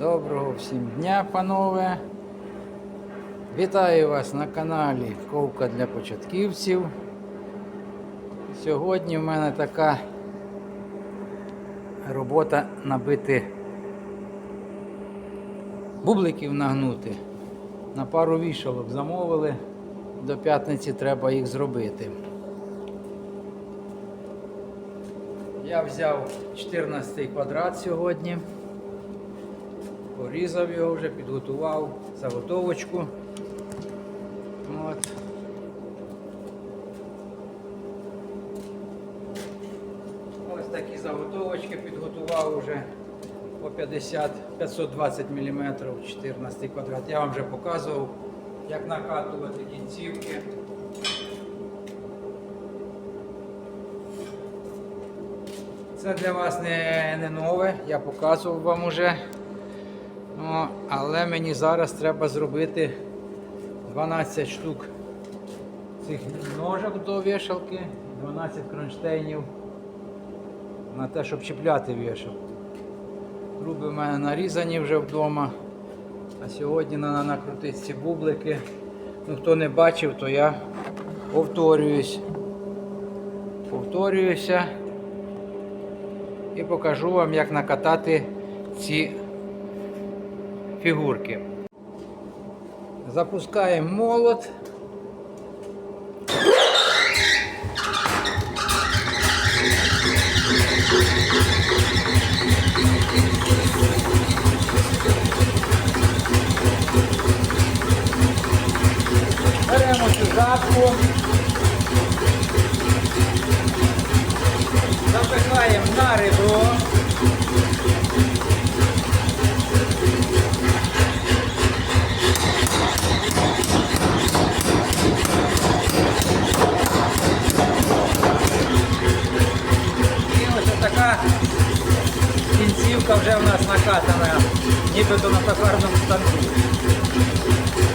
Доброго всім дня, панове. Вітаю вас на каналі Ковка для початківців. Сьогодні в мене така робота набити бубликів нагнути. На пару вішалок замовили. До п'ятниці треба їх зробити. Я взяв 14 квадрат сьогодні. Порізав його вже, підготував заготовочку. От. Ось такі заготовочки підготував вже по 50 520 мм 14 квадрат. Я вам вже показував, як накатувати кінцівки. Це для вас не, не нове, я показував вам уже. Ну, але мені зараз треба зробити 12 штук цих ножок до вішалки, 12 кронштейнів на те, щоб чіпляти вішалку. Труби в мене нарізані вже вдома. А сьогодні треба накрутити ці бублики. Ну, хто не бачив, то я повторююсь. Повторююся і покажу вам, як накатати ці фігурки. Запускаємо молот. Беремо цю жатку. Запихаємо на ребро. Кінцівка вже в нас накатана, нібито на токарному станку.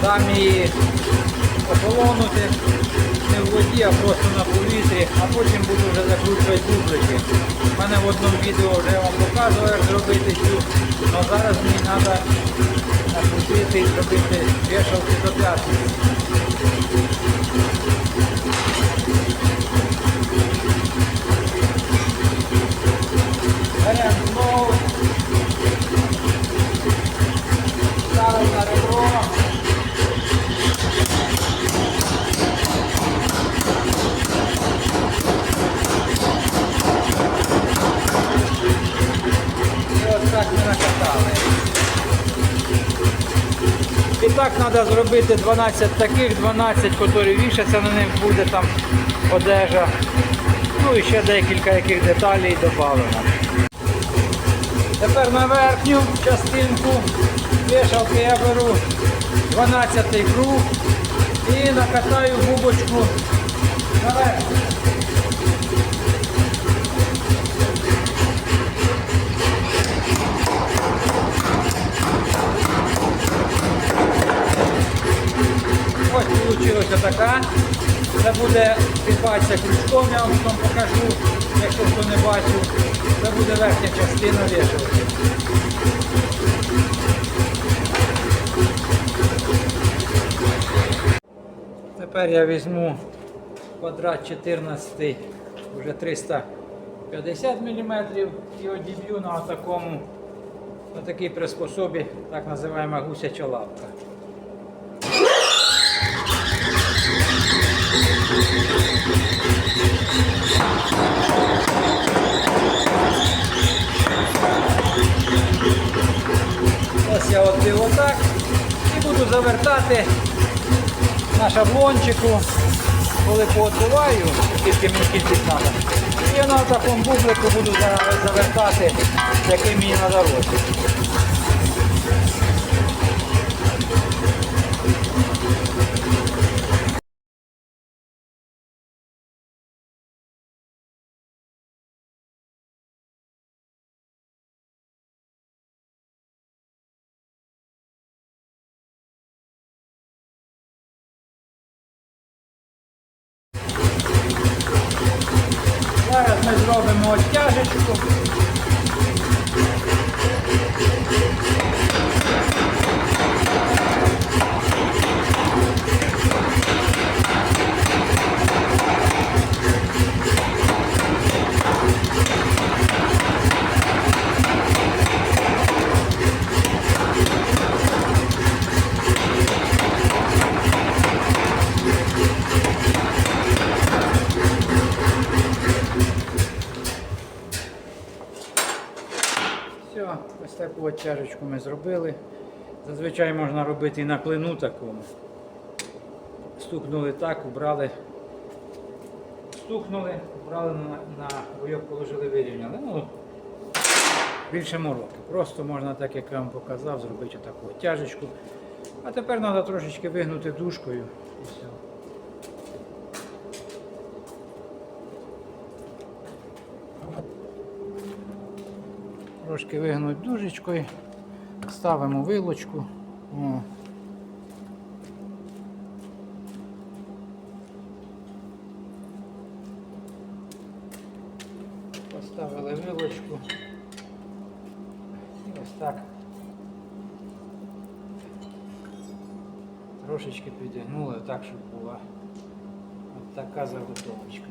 Там її охолонути не в воді, а просто на повітрі, а потім буду вже закручувати бублики. У мене в одному відео вже вам показував, як зробити цю, але зараз мені треба накрутити і зробити вішалки до п'ятниці. Беремо знову. Ставимо на ребро. І ось так ми накатали. І так треба зробити 12 таких, 12, які вішаться, на них буде там одежа. Ну і ще декілька яких деталей додамо. Тепер на верхню частинку вішалки я беру 12 круг і накатаю губочку наверх. Ось вийшла така. Це буде підбатися крючком, я вам потім покажу, якщо хто не бачив. Це буде верхня частина вішалки. Тепер я візьму квадрат 14, вже 350 мм і одіб'ю на на такій приспособі, так називаємо гусяча лапка. Завертати на шаблончику, коли поотбиваю, скільки мені кількість треба. І я на такому бублику буду завертати, який мені на розмір. Ми зробимо оттяжечку. таку от тяжечку ми зробили. Зазвичай можна робити і на клину такому. Стукнули так, убрали. Стукнули, убрали на, на бойок, положили, вирівняли. Ну, більше мороки. Просто можна, так як я вам показав, зробити таку тяжечку. А тепер треба трошечки вигнути дужкою і все. Трошки вигнуть дужечкою, ставимо вилочку. О. Поставили вилочку. І ось так. Трошечки підігнули так, щоб була от така заготовочка.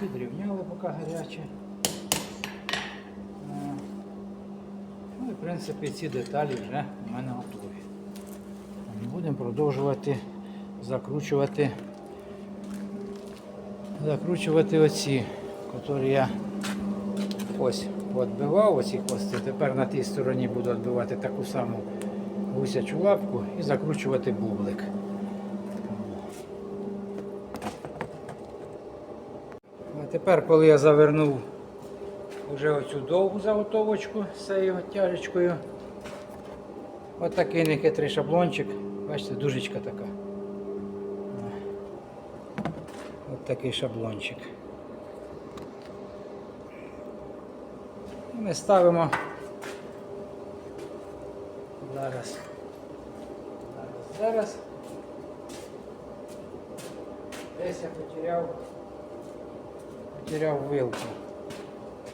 Підрівняли поки гаряче. Е, Ну і в принципі ці деталі вже у мене готові. Будемо продовжувати закручувати закручувати оці, які я ось відбивав, оці хвости. Тепер на тій стороні буду відбивати таку саму гусячу лапку і закручувати бублик. А тепер, коли я завернув вже оцю довгу заготовочку з цією тяжечкою, от такий нехитрий шаблончик, бачите, дужечка така. От такий шаблончик. Ми ставимо зараз. Зараз, зараз. Десь я потеряв, потеряв вилку.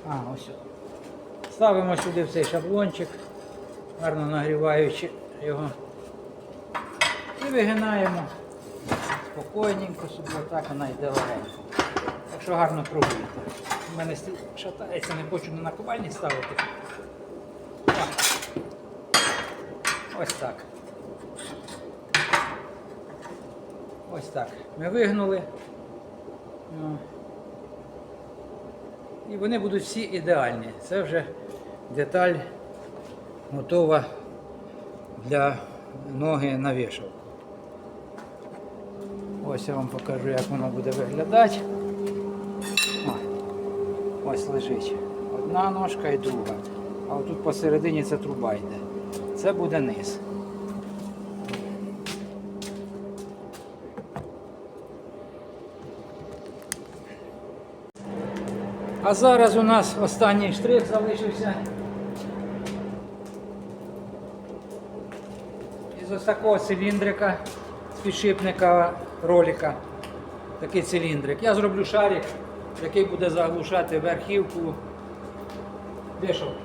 А, ось. Ставимо сюди цей шаблончик, гарно нагріваючи його. І вигинаємо спокійненько, собі отак вона йде легенько. Так що гарно пробуйте. У мене шатається, не хочу на наковальні ставити. Ось так. Ось так. Ми вигнули. І вони будуть всі ідеальні. Це вже деталь готова для ноги на вішалку. Ось я вам покажу, як воно буде виглядати. Ось лежить. Одна ножка і друга. А отут посередині це труба йде. Це буде низ. А зараз у нас останній штрих залишився. Із ось такого циліндрика, з підшипника ролика. Такий циліндрик. Я зроблю шарик, який буде заглушати верхівку вішалки.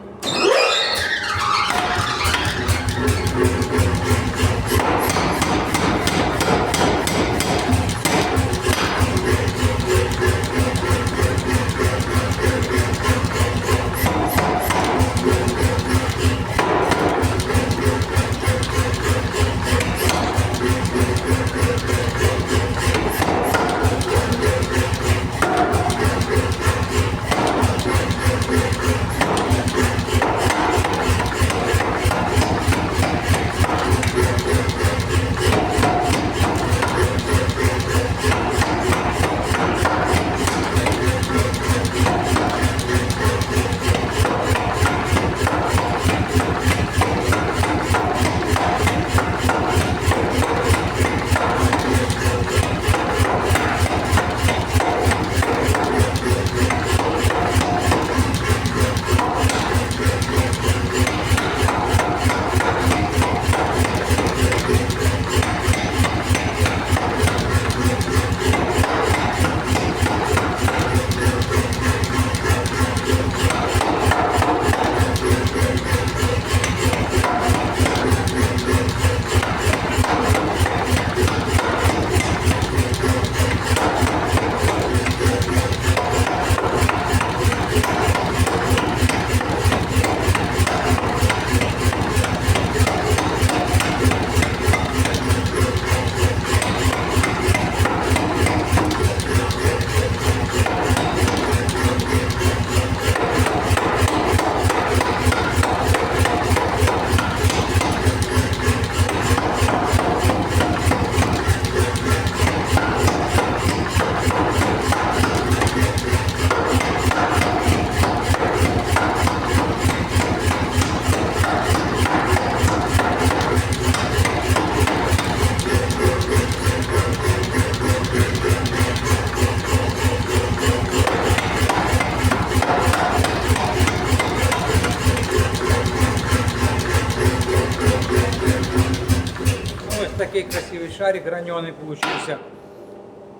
Шарик граньоний получився.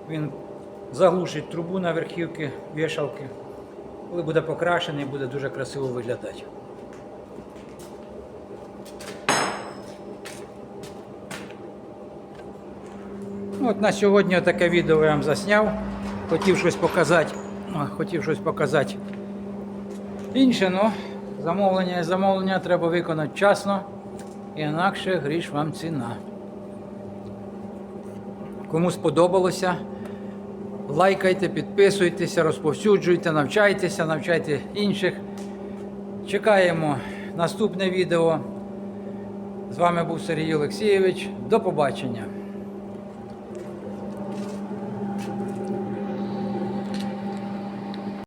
Він заглушить трубу на верхівки вішалки. Коли буде покрашений, буде дуже красиво виглядати. От на сьогодні таке відео я вам засняв. Хотів щось показати. Хотів щось показати. Інше, ну, замовлення і замовлення треба виконати вчасно, інакше гріш вам ціна. Кому сподобалося, лайкайте, підписуйтеся, розповсюджуйте, навчайтеся, навчайте інших. Чекаємо наступне відео. З вами був Сергій Олексійович. До побачення.